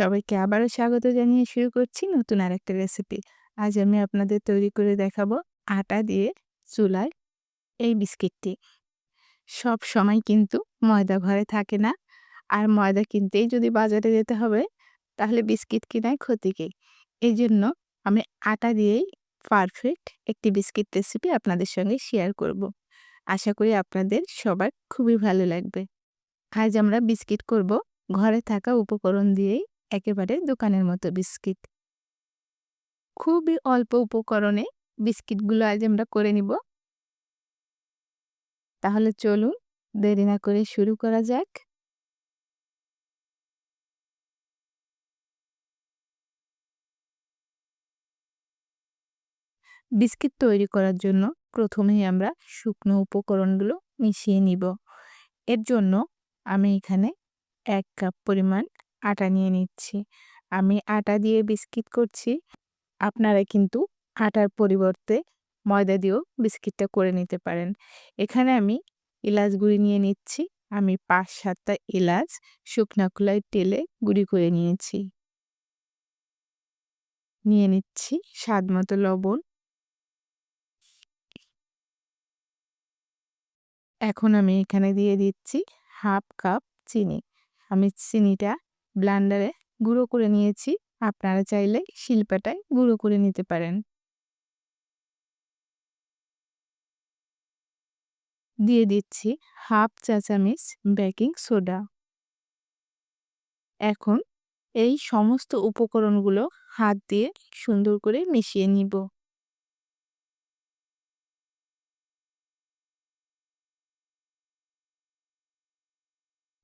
সবাইকে আবারও স্বাগত জানিয়ে শুরু করছি নতুন আর একটা রেসিপি আজ আমি আপনাদের তৈরি করে দেখাবো আটা দিয়ে চুলায় এই বিস্কিটটি। সব সময় কিন্তু ময়দা ঘরে থাকে না। আর ময়দা কিনতেই যদি বাজারে যেতে হবে, তাহলে বিস্কিট কিনায় ক্ষতিকে এই জন্য আমি আটা দিয়েই পারফেক্ট একটি বিস্কিট রেসিপি আপনাদের সঙ্গে শেয়ার করব। আশা করি আপনাদের সবার খুবই ভালো লাগবে। আজ আমরা বিস্কিট করব ঘরে থাকা উপকরণ দিয়েই একেবারে দোকানের মতো বিস্কিট। খুবই অল্প উপকরণে বিস্কিটগুলো আজ আমরা করে নিব। তাহলে চলুন, দেরি না করে শুরু করা যাক। বিস্কিট তৈরি করার জন্য প্রথমেই আমরা শুকনো উপকরণগুলো মিশিয়ে নিব। এর জন্য আমি এখানে এক কাপ পরিমাণ আটা নিয়ে নিচ্ছি। আমি আটা দিয়ে বিস্কিট করছি। আপনারা কিন্তু আটার পরিবর্তে ময়দা দিয়েও বিস্কিটটা করে নিতে পারেন। এখানে আমি এলাচ গুঁড়ি নিয়ে নিচ্ছি। আমি পাঁচ সাতটা এলাচ শুকনা খোলায় তেলে গুঁড়ি করে নিয়েছি। নিয়ে নিচ্ছি স্বাদ মতো লবণ। এখন আমি এখানে দিয়ে দিচ্ছি হাফ কাপ চিনি। আমি চিনিটা ব্লান্ডারে গুঁড়ো করে নিয়েছি। আপনারা চাইলে শিল্পাটায় গুঁড়ো করে নিতে পারেন। দিয়ে দিচ্ছি হাফ চা চামিচ বেকিং সোডা। এখন এই সমস্ত উপকরণগুলো হাত দিয়ে সুন্দর করে মিশিয়ে নিব।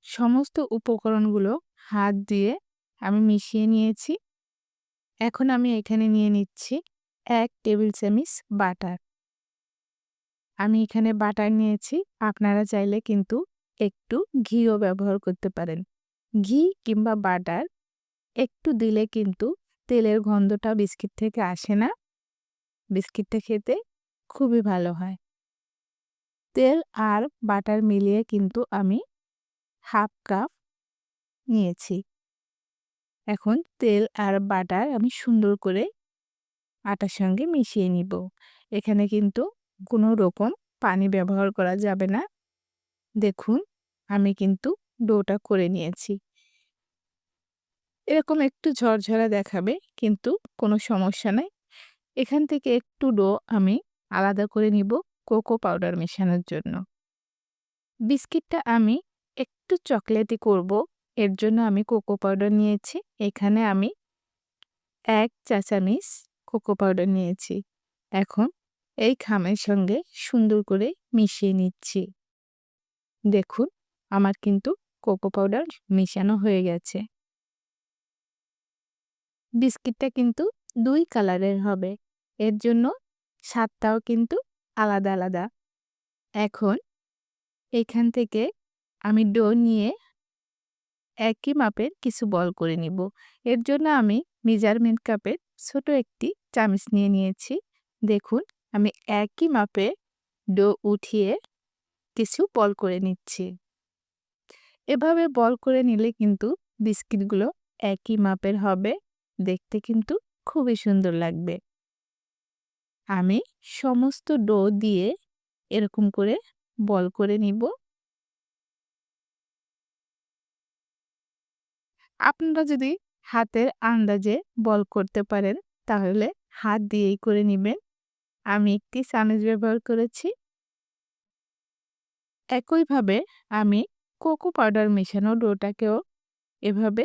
সমস্ত উপকরণগুলো হাত দিয়ে আমি মিশিয়ে নিয়েছি। এখন আমি এখানে নিয়ে নিচ্ছি এক টেবিল চামিচ বাটার। আমি এখানে বাটার নিয়েছি, আপনারা চাইলে কিন্তু একটু ঘিও ব্যবহার করতে পারেন। ঘি কিংবা বাটার একটু দিলে কিন্তু তেলের গন্ধটা বিস্কিট থেকে আসে না। বিস্কিটটা খেতে খুবই ভালো হয়। তেল আর বাটার মিলিয়ে কিন্তু আমি হাফ কাপ নিয়েছি। এখন তেল আর বাটার আমি সুন্দর করে আটার সঙ্গে মিশিয়ে নিব। এখানে কিন্তু কোনো রকম পানি ব্যবহার করা যাবে না। দেখুন, আমি কিন্তু ডোটা করে নিয়েছি। এরকম একটু ঝরঝরা দেখাবে, কিন্তু কোনো সমস্যা নাই। এখান থেকে একটু ডো আমি আলাদা করে নিব কোকো পাউডার মেশানোর জন্য। বিস্কিটটা আমি একটু চকলেটি করব। এর জন্য আমি কোকো পাউডার নিয়েছি। এখানে আমি এক চা চামিচ কোকো পাউডার নিয়েছি। এখন এই খামের সঙ্গে সুন্দর করে মিশিয়ে নিচ্ছি। দেখুন, আমার কিন্তু কোকো পাউডার মিশানো হয়ে গেছে। বিস্কিটটা কিন্তু দুই কালারের হবে। এর জন্য স্বাদটাও কিন্তু আলাদা আলাদা। এখন এখান থেকে আমি ডো নিয়ে একই মাপের কিছু বল করে নিব। এর জন্য আমি মেজারমেন্ট কাপের ছোট একটি চামচ নিয়ে নিয়েছি। দেখুন, আমি একই মাপে ডো উঠিয়ে কিছু বল করে নিচ্ছি। এভাবে বল করে নিলে কিন্তু বিস্কিটগুলো একই মাপের হবে। দেখতে কিন্তু খুবই সুন্দর লাগবে। আমি সমস্ত ডো দিয়ে এরকম করে বল করে নিব। আপনারা যদি হাতের আন্দাজে বল করতে পারেন, তাহলে হাত দিয়েই করে নেবেন। আমি একটি চামিচ ব্যবহার করেছি। একইভাবে আমি কোকো পাউডার মেশানো ডোটাকেও এভাবে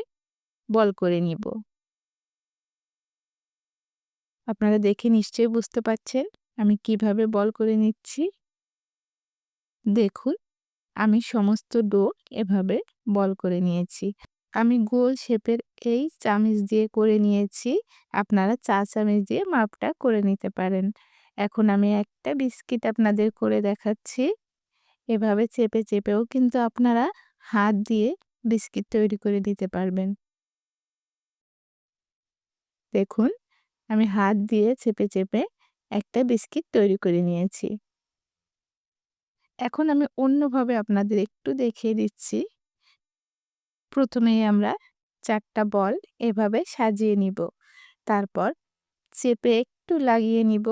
বল করে নিব। আপনারা দেখে নিশ্চয়ই বুঝতে পারছেন আমি কীভাবে বল করে নিচ্ছি। দেখুন, আমি সমস্ত ডো এভাবে বল করে নিয়েছি। আমি গোল শেপের এই চামিচ দিয়ে করে নিয়েছি। আপনারা চা চামিচ দিয়ে মাপটা করে নিতে পারেন। এখন আমি একটা বিস্কিট আপনাদের করে দেখাচ্ছি। এভাবে চেপে, চেপেও কিন্তু আপনারা হাত দিয়ে বিস্কিট তৈরি করে দিতে পারবেন। দেখুন, আমি হাত দিয়ে চেপে চেপে একটা বিস্কিট তৈরি করে নিয়েছি। এখন আমি অন্যভাবে আপনাদের একটু দেখিয়ে দিচ্ছি। প্রথমেই আমরা চারটা বল এভাবে সাজিয়ে নিব। তারপর চেপে একটু লাগিয়ে নিব।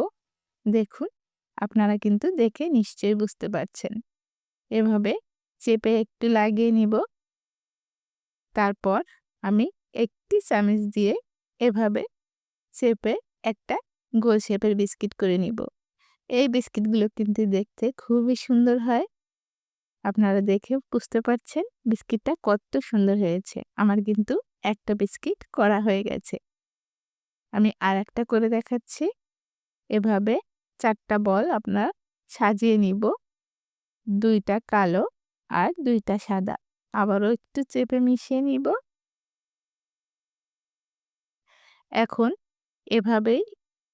দেখুন, আপনারা কিন্তু দেখে নিশ্চয়ই বুঝতে পারছেন। এভাবে চেপে একটু লাগিয়ে নিব। তারপর আমি একটি চামিচ দিয়ে এভাবে চেপে একটা গোল শেপের বিস্কিট করে নিব। এই বিস্কিটগুলো কিন্তু দেখতে খুবই সুন্দর হয়। আপনারা দেখে বুঝতে পারছেন বিস্কিটটা কত সুন্দর হয়েছে। আমার কিন্তু একটা বিস্কিট করা হয়ে গেছে। আমি আর একটা করে দেখাচ্ছি। এভাবে চারটা বল আপনার সাজিয়ে নিব। দুইটা কালো আর দুইটা সাদা। আবারও একটু চেপে মিশিয়ে নিব। এখন এভাবেই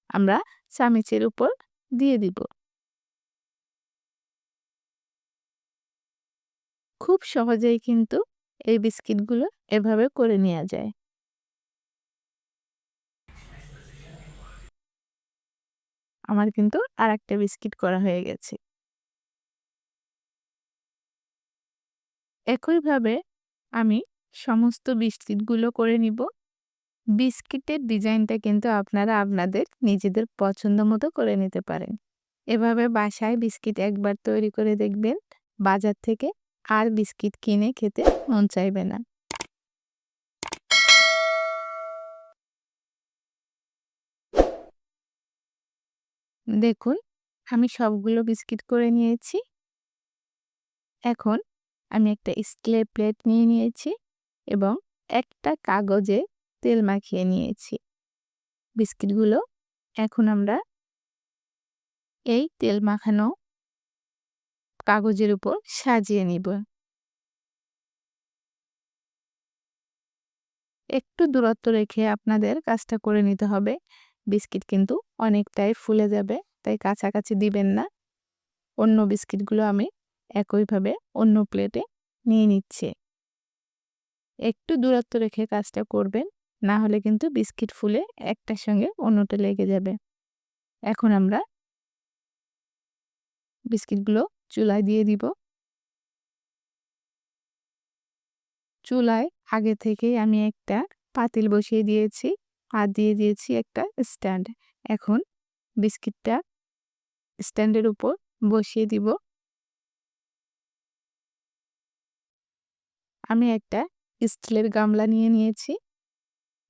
আমরা চামিচের উপর দিয়ে দিব। খুব সহজেই কিন্তু এই বিস্কিটগুলো এভাবে করে নেওয়া যায়। আমার কিন্তু আর একটা বিস্কিট করা হয়ে গেছে। একইভাবে আমি সমস্ত বিস্কিটগুলো করে নিব। বিস্কিটের ডিজাইনটা কিন্তু আপনারা আপনাদের নিজেদের পছন্দ মতো করে নিতে পারেন। এভাবে বাসায় বিস্কিট একবার তৈরি করে দেখবেন, বাজার থেকে আর বিস্কিট কিনে খেতে মন চাইবে না। দেখুন, আমি সবগুলো বিস্কিট করে নিয়েছি। এখন আমি একটা স্টিলের প্লেট নিয়ে নিয়েছি এবং একটা কাগজে তেল মাখিয়ে নিয়েছি। বিস্কিটগুলো এখন আমরা এই তেল মাখানো কাগজের উপর সাজিয়ে নিব। একটু দূরত্ব রেখে আপনাদের কাজটা করে নিতে হবে। বিস্কিট কিন্তু অনেকটাই ফুলে যাবে, তাই কাছাকাছি দিবেন না। অন্য বিস্কিটগুলো আমি একইভাবে অন্য প্লেটে নিয়ে নিচ্ছে। একটু দূরত্ব রেখে কাজটা করবেন, না হলে কিন্তু বিস্কিট ফুলে একটার সঙ্গে অন্যটা লেগে যাবে। এখন আমরা বিস্কিটগুলো চুলায় দিয়ে দিব। চুলায় আগে থেকে আমি একটা পাতিল বসিয়ে দিয়েছি আর দিয়ে দিয়েছি একটা স্ট্যান্ড। এখন বিস্কিটটা স্ট্যান্ডের উপর বসিয়ে দিব। আমি একটা স্টিলের গামলা নিয়ে নিয়েছি।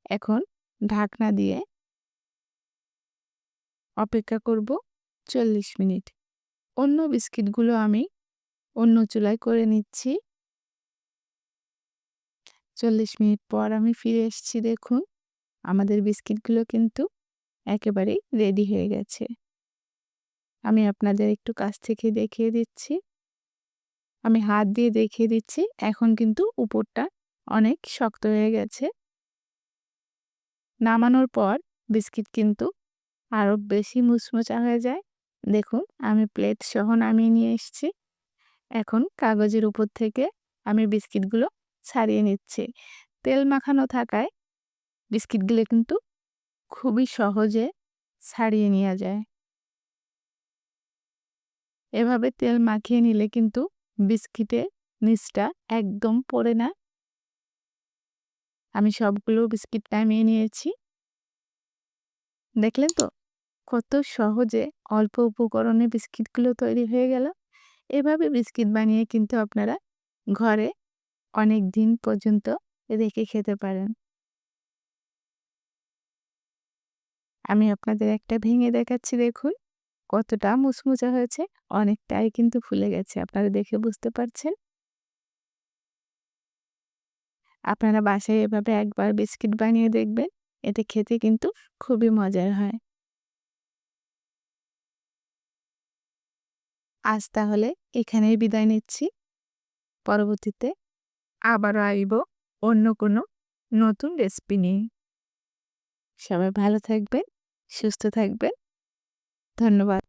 এখন ঢাকনা দিয়ে অপেক্ষা করব চল্লিশ মিনিট। অন্য বিস্কিটগুলো আমি অন্য চুলায় করে নিচ্ছি। চল্লিশ মিনিট পর আমি ফিরে এসেছি, দেখুন। আমাদের বিস্কিটগুলো কিন্তু একেবারেই রেডি হয়ে গেছে। আমি আপনাদের একটু কাছ থেকে দেখিয়ে দিচ্ছি। আমি হাত দিয়ে দেখিয়ে দিচ্ছি, এখন কিন্তু উপরটা অনেক শক্ত হয়ে গেছে। নামানোর পর বিস্কিট কিন্তু আরও বেশি মুচমুচা হয়ে যায়। দেখুন, আমি প্লেট সহ নামিয়ে নিয়ে এসেছি। এখন কাগজের উপর থেকে আমি বিস্কিটগুলো ছাড়িয়ে নিচ্ছি। তেল মাখানো থাকায় বিস্কিটগুলো কিন্তু খুবই সহজে ছাড়িয়ে নেওয়া যায়। এভাবে তেল মাখিয়ে নিলে কিন্তু বিস্কিটের নিচটা একদম পড়ে না। আমি সবগুলো বিস্কিট নামিয়ে নিয়েছি। দেখলেন তো? কত সহজে অল্প উপকরণে বিস্কিটগুলো তৈরি হয়ে গেল। এভাবে বিস্কিট বানিয়ে কিন্তু আপনারা ঘরে অনেক দিন পর্যন্ত রেখে খেতে পারেন। আমি আপনাদের একটা ভেঙে দেখাচ্ছি, দেখুন। কতটা মুচমুচা হয়েছে, অনেকটাই কিন্তু ফুলে গেছে, আপনারা দেখে বুঝতে পারছেন। আপনারা বাসায় এভাবে একবার বিস্কিট বানিয়ে দেখবেন, এতে খেতে কিন্তু খুবই মজার হয়। আজ তাহলে এখানেই বিদায় নিচ্ছি। পরবর্তীতে আবারও আইব অন্য কোনো নতুন রেসিপি নিয়ে। সবাই ভালো থাকবেন, সুস্থ থাকবেন। ধন্যবাদ।